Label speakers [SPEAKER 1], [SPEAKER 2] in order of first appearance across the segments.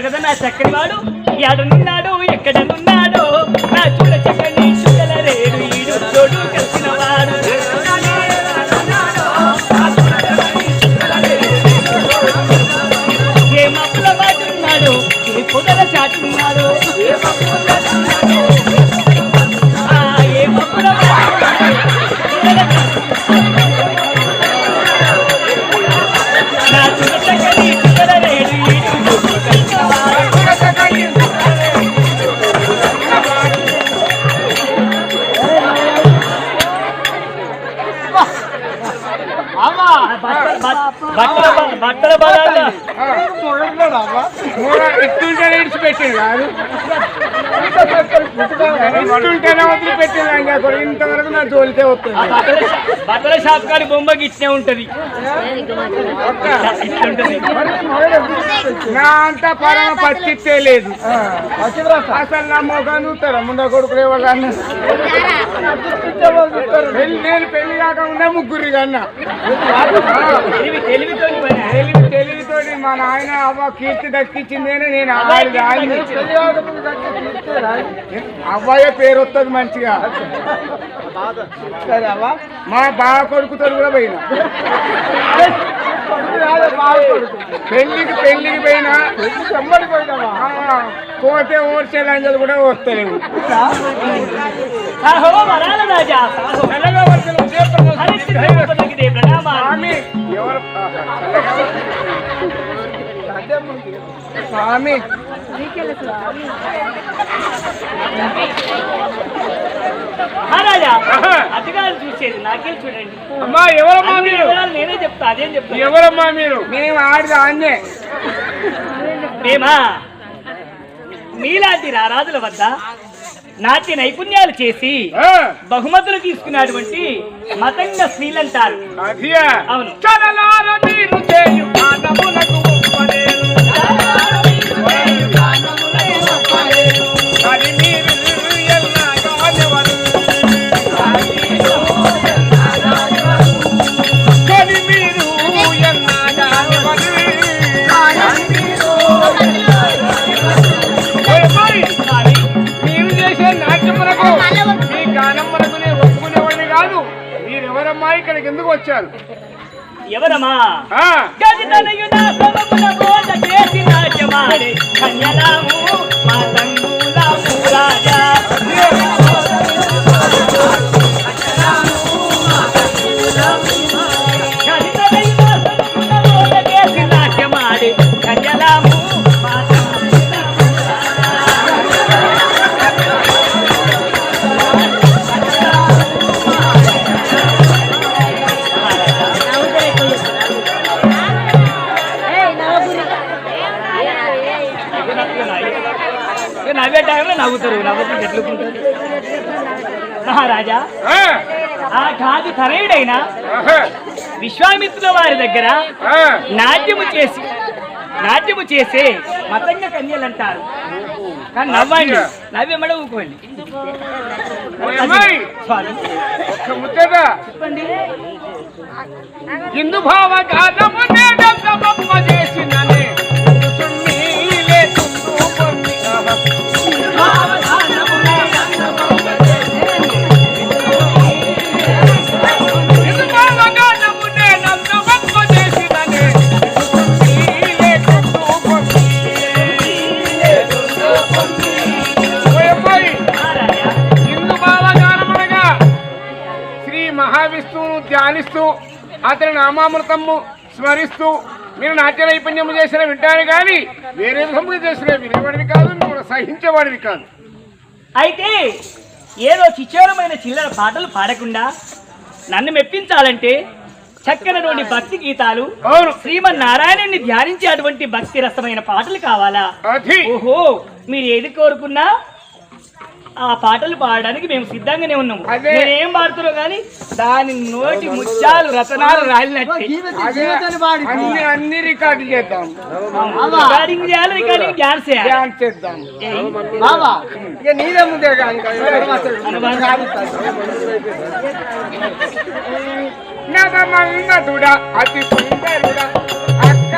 [SPEAKER 1] కదా నా చక్కని వాడు ఎడనున్నాడు ఎక్కడనున్నాడు? బలాలు
[SPEAKER 2] ఇస్తుంటేనే ఇడిచిపెట్టింది కాదు ఇస్తుంటేనే వదిలిపెట్టింది ఇంకా కూడా ఇంతవరకు నా జోలికే వస్తుంది
[SPEAKER 1] బట్టల షాప్ కాడి బొమ్మకి ఇట్నే ఉంటది.
[SPEAKER 2] నా అంతా పరమ పచ్చితే లేదు. అసలు నా మొఖాన్ని చూస్తారా? ముండ కొడుకులు పెళ్ళి నేను పెళ్ళి కాకుండా ముగ్గురి కన్నా
[SPEAKER 1] తెలివి
[SPEAKER 2] తెలివితోటి మా నాయన అవ్వ కీర్తి దక్కించిందేనే నేను అవ్వాలి అవ్వయ్య పేరు వస్తుంది మంచిగా. మా బావ కొడుకుతో కూడా పోయినా. పెళ్ళికి పెళ్ళికి పోయినా. పోతే ఓర్చే లంజలు కూడా వస్తలేవు.
[SPEAKER 1] వరాల రాజా
[SPEAKER 2] స్వామి ఎవరు? స్వామి.
[SPEAKER 1] మహారాజా అతిగారు చూసేది నాకేం చూడండి.
[SPEAKER 2] అమ్మా ఎవరమ్మా మీరు?
[SPEAKER 1] నేనే చెప్తా అదేం చెప్తా?
[SPEAKER 2] ఎవరమ్మా మీరు? మేము ఆడిద ఆన్నే.
[SPEAKER 1] మేమా మీలాంటి రారాజుల వద్ద నాట్య నైపుణ్యాలు చేసి బహుమతులు తీసుకున్నటువంటి మతంగ స్త్రీలంటారు. అవును.
[SPEAKER 2] వచ్చారు.
[SPEAKER 1] ఎవరమ్మా? కన్యలాము మా తంగులాము రాజా. నవ్వే టైంలో నవ్వుతారు. నవ్వుకుంటే ఎట్లుకుంటారు మహారాజా
[SPEAKER 2] ఆ,
[SPEAKER 1] కాదు తనయుడైన
[SPEAKER 2] ఆహా,
[SPEAKER 1] విశ్వామిత్రుల వారి దగ్గర నాట్యము చేసి నాట్యము చేసే మతంగ కన్యలు అంటారు. కానీ నవ్వండి ఊకోండి స్వామి.
[SPEAKER 2] ఒక్క ముచ్చట.
[SPEAKER 1] చెప్పండి.
[SPEAKER 2] హిందూ భావ గానము నేనంత బొమ్మ చేసిననే. తుండు పొంది. అతని నామామృతము స్మరిస్తూ మీరు నాట్య నైపుణ్యము చేసిన వింటాను కానీ వేరే విధముగా చేసిన వినేవాడివి కాదు నువ్వు సహించేవాడివి కాదు.
[SPEAKER 1] అయితే ఏదో చిచ్చోరమైన చిల్లర పాటలు పాడకుండా నన్ను మెప్పించాలంటే చక్కనటువంటి భక్తి గీతాలు శ్రీమన్నారాయణుని ధ్యానించే అటువంటి భక్తి రసమైన పాటలు కావాలా? ఓహో మీరు ఏది కోరుకున్నా ఆ పాటలు పాడడానికి మేము సిద్ధంగానే ఉన్నాము.
[SPEAKER 2] అదే.
[SPEAKER 1] నేనేం పాడుతున్నావు కానీ దాని నోటి ముత్యాలు రతనాలు రాలినట్టే.
[SPEAKER 2] అన్ని రికార్డు చేద్దాం.
[SPEAKER 1] రికార్డింగ్ చేయాలి రికార్డింగ్
[SPEAKER 2] చేద్దాం.
[SPEAKER 1] ఏయ్,
[SPEAKER 2] బాబా ఇక నీదే ముందే కానీ నగమంగదుడా అతి సుందరుడా అక్క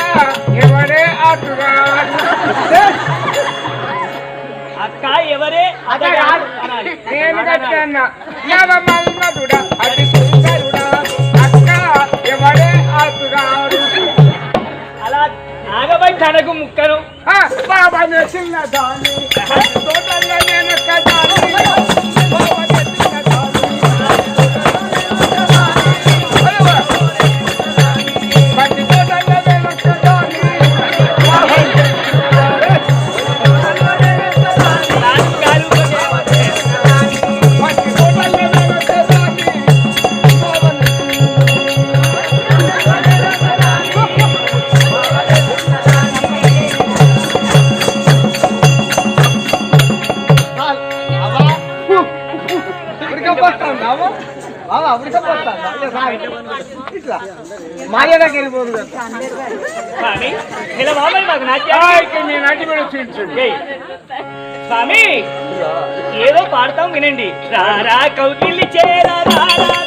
[SPEAKER 2] ఎవడే ఆటుగాడు
[SPEAKER 1] అక్క ఎవరే అతగాడు అనాలి.
[SPEAKER 2] నేను కట్టాన్న నవమన్మధుడా అతి సుందరుడా అక్క ఎవడే ఆటుగాడు
[SPEAKER 1] అలా నాగబై తనకు ముక్కను
[SPEAKER 2] ఆ, బాబా చిన్న దాని తోటల్లో నేను కదాని మాయడానికి వెళ్ళిపోతుంది
[SPEAKER 1] స్వామి ఇలా
[SPEAKER 2] మీ నాటి
[SPEAKER 1] స్వామి ఏదో పాడతాం వినండి. రారా కౌకిల్లి చేరా రారా.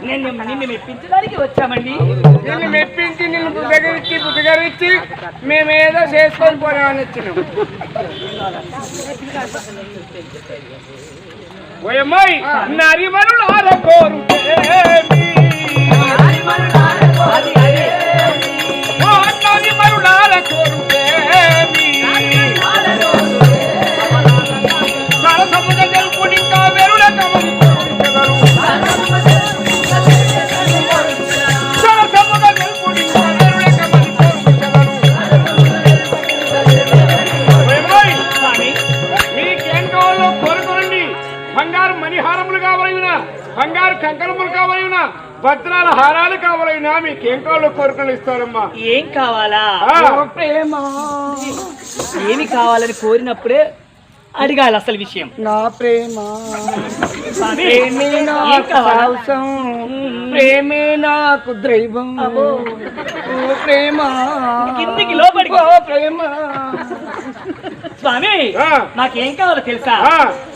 [SPEAKER 1] నేను నిన్ను మెప్పించడానికి వచ్చామండి.
[SPEAKER 2] నిన్ను మెప్పించి నిన్ను బుద్ధగరించి బుద్ధగరించి మేమేదో చేసుకొని పోదామని వచ్చినాం. ఓయమ్మాయి నరిమరులార కోరుతేమి
[SPEAKER 1] అది అది
[SPEAKER 2] బంగారు కంకణములు కావాలైనా భద్రాల హారాలు కావాలైనా మీకేం కావాలో కోరుకొని ఇస్తారమ్మా
[SPEAKER 1] ఏం కావాలా
[SPEAKER 2] ఆ.
[SPEAKER 1] ప్రేమ ఏమి కావాలని కోరినప్పుడే అడగాలి అసలు విషయం
[SPEAKER 3] నా ప్రేమ
[SPEAKER 1] స్వామి,
[SPEAKER 3] ప్రేమే
[SPEAKER 1] ఏం
[SPEAKER 3] నాకు
[SPEAKER 1] కావాలా?
[SPEAKER 3] సాహసం ప్రేమే నాకు దైవం ప్రేమ
[SPEAKER 1] కిందికి లోపలికి.
[SPEAKER 3] ఓ ప్రేమ
[SPEAKER 1] స్వామి. నాకేం కావాలో తెలుసా.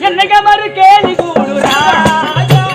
[SPEAKER 1] ఎన్నగా మరి కేలిగూడు రాజా.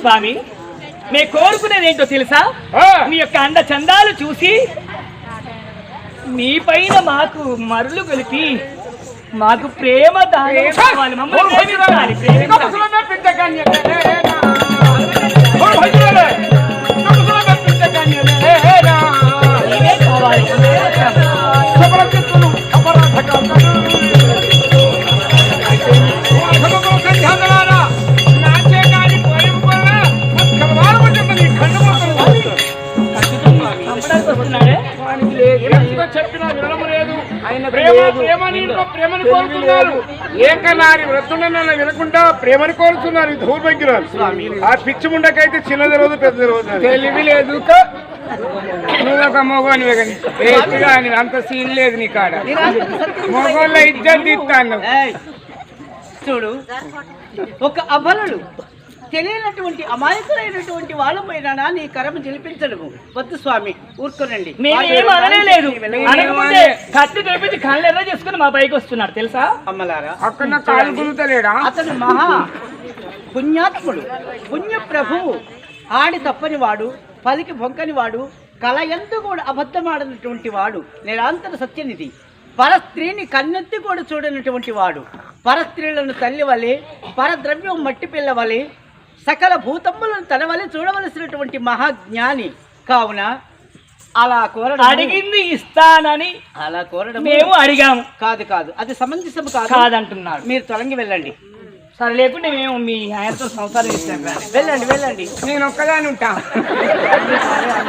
[SPEAKER 1] స్వామి నే కోరుకునేది ఏంటో తెలుసా మీ యొక్క అండ చందాలు చూసి మీ పైన మాకు మరులు కలిపి మాకు ప్రేమ దానం మమ్మల్ని
[SPEAKER 2] ఏకనారి వ్రతుండనన్న వినకుండా ప్రేమని కోరుతున్నారు ఈ దౌర్భాగ్యురాలు ఆ పిచ్చి ముండకైతే చిన్నది రోజు పెద్దది రోజు.
[SPEAKER 3] తెలివి లేదు. క- నువ్వు ఒక మొగోనివే కానీ అంత సీన్ లేదు నీ కాడ. మొగోళ్ళ ఇజ్జత్ ఇస్తాను
[SPEAKER 4] ఏయ్, చూడు. ఒక అబలుడు తెలియనటువంటి అమాయకులైనటువంటి వాళ్ళపైన నీ కరము జలిపించడము వద్దు స్వామి ఊరుకోనండి.
[SPEAKER 1] లేదు కత్తి కళ్ళు ఎర్ర చేసుకుని మా పైకి వస్తున్నాడు తెలుసా?
[SPEAKER 4] అమ్మలారా అతను మహా పుణ్యాత్ముడు పుణ్య ప్రభువు ఆడి తప్పని వాడు పలికి బొంకని వాడు కల ఎందు కూడా అబద్ధమాడినటువంటి వాడు నిరాంతర సత్యనిధి. పరస్త్రీని కన్నెత్తి కూడా చూడనటువంటి వాడు పరస్త్రీలను తల్లి వలె పరద్రవ్యం మట్టి పిల్ల వలె సకల భూతమ్ములను తన వలె చూడవలసినటువంటి మహాజ్ఞాని. కావున అలా కోరడం
[SPEAKER 1] అడిగింది ఇస్తానని
[SPEAKER 4] అలా కోరడం
[SPEAKER 1] మేము అడిగాము.
[SPEAKER 4] కాదు కాదు. అది సమంజసం కాదు.
[SPEAKER 1] కాదంటున్నాడు.
[SPEAKER 4] మీరు తొలగి వెళ్ళండి.
[SPEAKER 1] సరే లేకుంటే మేము మీ ఆయనతో సంసారం ఇస్తాం
[SPEAKER 4] వెళ్ళండి వెళ్ళండి.
[SPEAKER 3] నేను ఒక్కదాని ఉంటా.